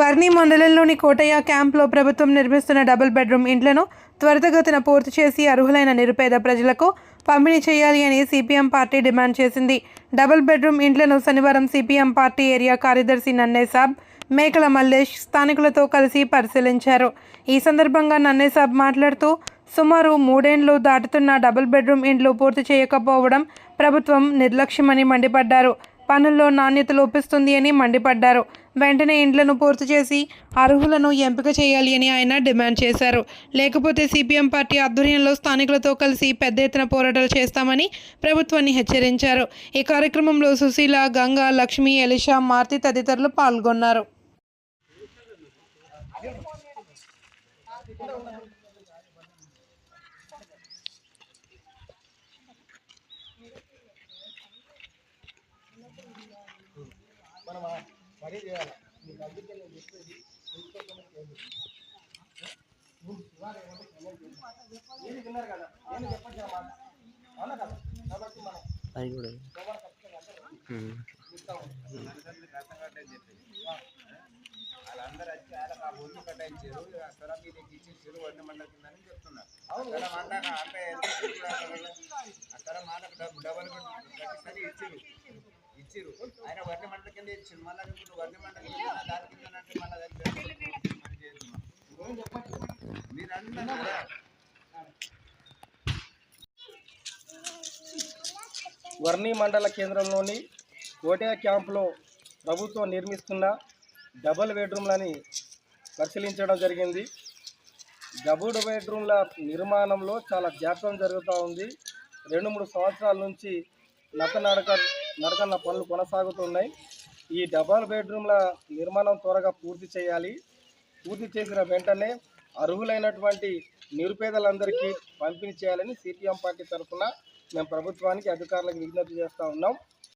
వర్ణి మండలంలోని కోటయ్య క్యాంప్లో ప్రభుత్వం నిర్మిస్తున్న డబుల్ బెడ్రూమ్ ఇండ్లను త్వరితగతిన పూర్తి చేసి అర్హులైన నిరుపేద ప్రజలకు పంపిణీ చేయాలి అని సిపిఎం పార్టీ డిమాండ్ చేసింది. డబుల్ బెడ్రూమ్ ఇండ్లను శనివారం సిపిఎం పార్టీ ఏరియా కార్యదర్శి నన్నేసాబ్ మేకల మల్లేష్ స్థానికులతో కలిసి పరిశీలించారు. ఈ సందర్భంగా నన్నేసాబ్ మాట్లాడుతూ సుమారు మూడేండ్లు దాటుతున్న డబుల్ బెడ్రూమ్ ఇండ్లు పూర్తి చేయకపోవడం ప్రభుత్వం నిర్లక్ష్యమని మండిపడ్డారు. పనుల్లో నాణ్యత లోపిస్తుంది అని మండిపడ్డారు. వెంటనే ఇండ్లను పూర్తి చేసి అర్హులను ఎంపిక చేయాలి అని ఆయన డిమాండ్ చేశారు. లేకపోతే సిపిఎం పార్టీ ఆధ్వర్యంలో స్థానికులతో కలిసి పెద్ద ఎత్తున పోరాటాలు చేస్తామని ప్రభుత్వాన్ని హెచ్చరించారు. ఈ కార్యక్రమంలో సుశీల గంగా లక్ష్మి ఎలిషా మార్తి తదితరులు పాల్గొన్నారు. అది కూడా ఉమ్. వాళ్ళందరూ వచ్చి వాళ్ళకి ఆ ఊళ్ళు కట్టించారు. అక్కడ మీకు ఇచ్చేసారు వడ్డీ మండల కింద అని చెప్తున్నారు. అక్కడ మండక అంటే ఎంత ఇచ్చారు కూడా అక్కడ అక్కడ మాలకు డబ్బు డబల్ కట్టిస్తారు ఇచ్చిరు ఇచ్చిరు ఆయన మండల కింద ఇచ్చిండు మళ్ళీ మండల కింద దాని కింద అంటే మళ్ళీ మీరు అన్నారు వర్ణి మండల కేంద్రంలోని కోటయ్య క్యాంపులో ప్రభుత్వం నిర్మిస్తున్న డబుల్ బెడ్రూమ్లని పరిశీలించడం జరిగింది. డబుల్ బెడ్రూమ్ల నిర్మాణంలో చాలా జాప్యం జరుగుతూ ఉంది. రెండు మూడు సంవత్సరాల నుంచి నక్క నడక నడకన్న పనులు కొనసాగుతున్నాయి. ఈ డబల్ బెడ్రూమ్ల నిర్మాణం త్వరగా పూర్తి చేయాలి. పూర్తి చేసిన వెంటనే అర్హులైనటువంటి నిరుపేదలందరికీ పంపిణీ చేయాలని సిపిఎం పార్టీ తరఫున మేము ప్రభుత్వానికి అధికారులకు విజ్ఞప్తి చేస్తూ ఉన్నాం.